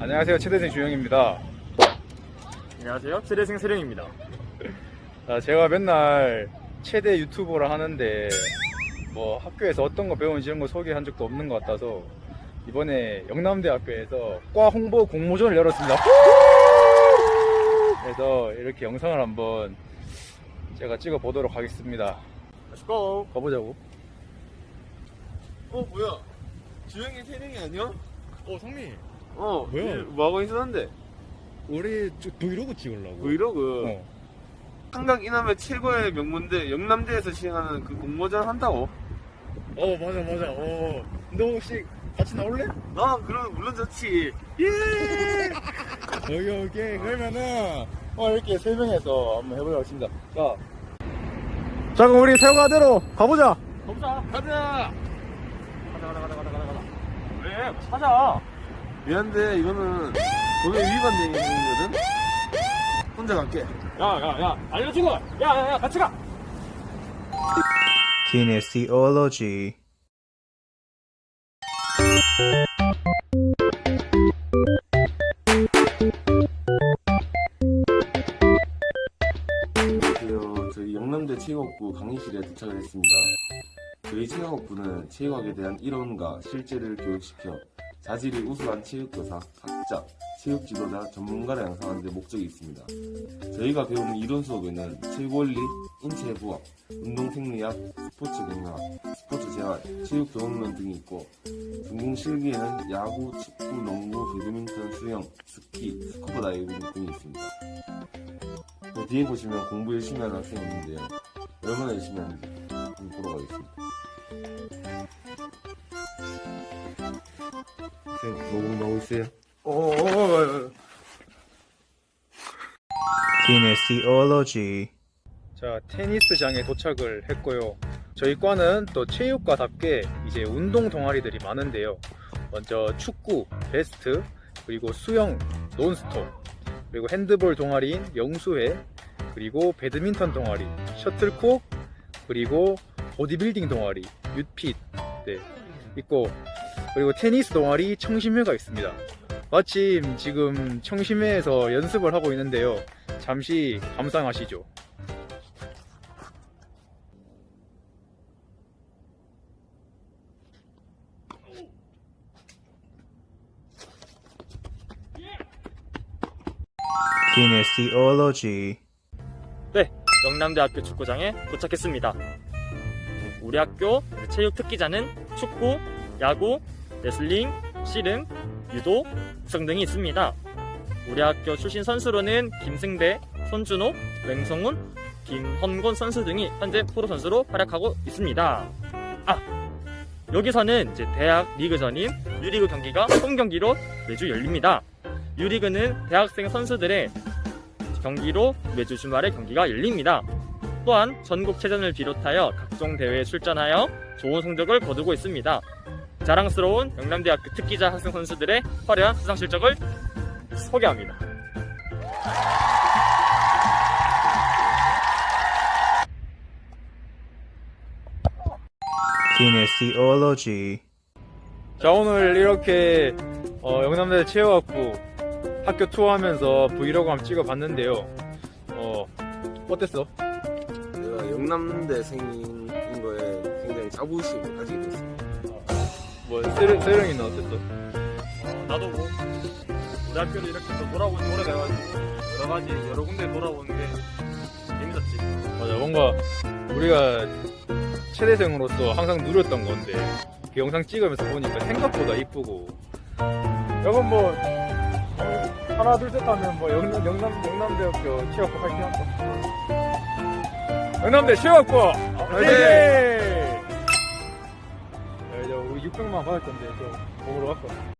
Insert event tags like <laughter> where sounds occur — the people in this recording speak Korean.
안녕하세요. 최대생 주영입니다. 안녕하세요. 최대생 세령입니다. 아, 제가 맨날 최대 유튜버라 하는데 뭐 학교에서 어떤 거 배우는지 이런 거 소개한 적도 없는 것 같아서 이번에 영남대학교에서 과 홍보 공모전을 열었습니다. <laughs> 그래서 이렇게 영상을 한번 제가 찍어 보도록 하겠습니다. Let's go. 가보자고. 어 뭐야 주영이 태능이 아니야? 어, 성미. 어 뭐야? 이- 뭐하고 있었는데 우리 브이로그 찍으려고. 브이로그 어. 한강 이남의 최고의 명문대 영남대에서 시행하는 그 공모전 한다고? 어 맞아 맞아. 어. 너 혹시 같이 나올래? 아 그럼 물론 좋지 예 <laughs> 오케이 오케이 그러면은 어 이렇게 세 명에서 한번 해보도록 하겠습니다 자, 자 그럼 우리 새우가대로 가보자 가보자. 가자 가자, 가자, 가자, 가자, 가자, 가자. 왜? 찾아. 미안한데 이거는 법에 위반된 행위거든? 혼자 갈게 야, 야, 야. 알려주고. 야, 야, 야, 같이 가. Kinesiology. 안녕하세요. 저희 영남대 체육학부 강의실에 도착을 했습니다. 저희 체육학부는 체육학에 대한 이론과 실제를 교육시켜 자질이 우수한 체육교사, 학자, 체육 지도자, 전문가를 양성하는 데 목적이 있습니다. 저희가 배우는 이론 수업에는 체육 원리, 인체 부학, 운동 생리학, 스포츠 경영학, 스포츠 재활, 체육 교육론 등이 있고 전공 실기에는 야구, 축구, 농구, 배드민턴, 수영, 스키, 스쿠버 다이빙 등이 있습니다. 네, 뒤에 보시면 공부 열심히 하는 학생이 있는데요. 얼마나 열심히 하는지 보러 가겠습니다. 학생, 너무 나오고 있어요? 어어어어. Kinesiology. 자 테니스장에 도착을 했고요. 저희 과는 또 체육과답게 이제 운동 동아리들이 많은데요. 먼저 축구, 베스트, 그리고 수영, 논스톱 그리고 핸드볼 동아리인 영수회 그리고 배드민턴 동아리, 셔틀콕 그리고 보디빌딩 동아리, 유핏 네, 있고 그리고 테니스 동아리 청심회가 있습니다 마침 지금 청심회에서 연습을 하고 있는데요 잠시 감상하시죠 Kinesiology. 네, 영남대학교 축구장에 도착했습니다. 우리 학교 체육 특기자는 축구, 야구, 레슬링, 씨름, 유도, 구성 등이 있습니다. 우리 학교 출신 선수로는 김승대, 손준호, 맹성훈, 김헌곤 선수 등이 현재 프로 선수로 활약하고 있습니다. 아, 여기서는 이제 대학 리그전인 유리그 경기가 홈 경기로 매주 열립니다. 유리그는 대학생 선수들의 경기로 매주 주말에 경기가 열립니다. 또한 전국체전을 비롯하여 각종 대회에 출전하여 좋은 성적을 거두고 있습니다. 자랑스러운 영남대학교 특기자 학생 선수들의 화려한 수상 실적을 소개합니다. Kinesiology. 자 오늘 이렇게 어, 영남대 체육학부 학교 투어하면서 브이로그 한번 찍어봤는데요 어 어땠어? 내가 영남대생인 거에 굉장히 자부심을 가지게 됐습니다. 뭐 세령, 세령이는 어땠어? 어, 나도 뭐 우리 학교를 이렇게 또 돌아본 지 오래돼가지고 여러 가지 여러 군데 돌아보는 게 재밌었지. 맞아 뭔가 우리가 최대생으로서 항상 누렸던 건데 그 영상 찍으면서 보니까 생각보다 이쁘고 여건 뭐 어, 하나 둘 셋 하면 뭐 영남, 영남, 영남대학교 체육학부 파이팅 할까? 영남대 체육학부 파이팅! 600만 받을 건데 좀 먹으러 갈까?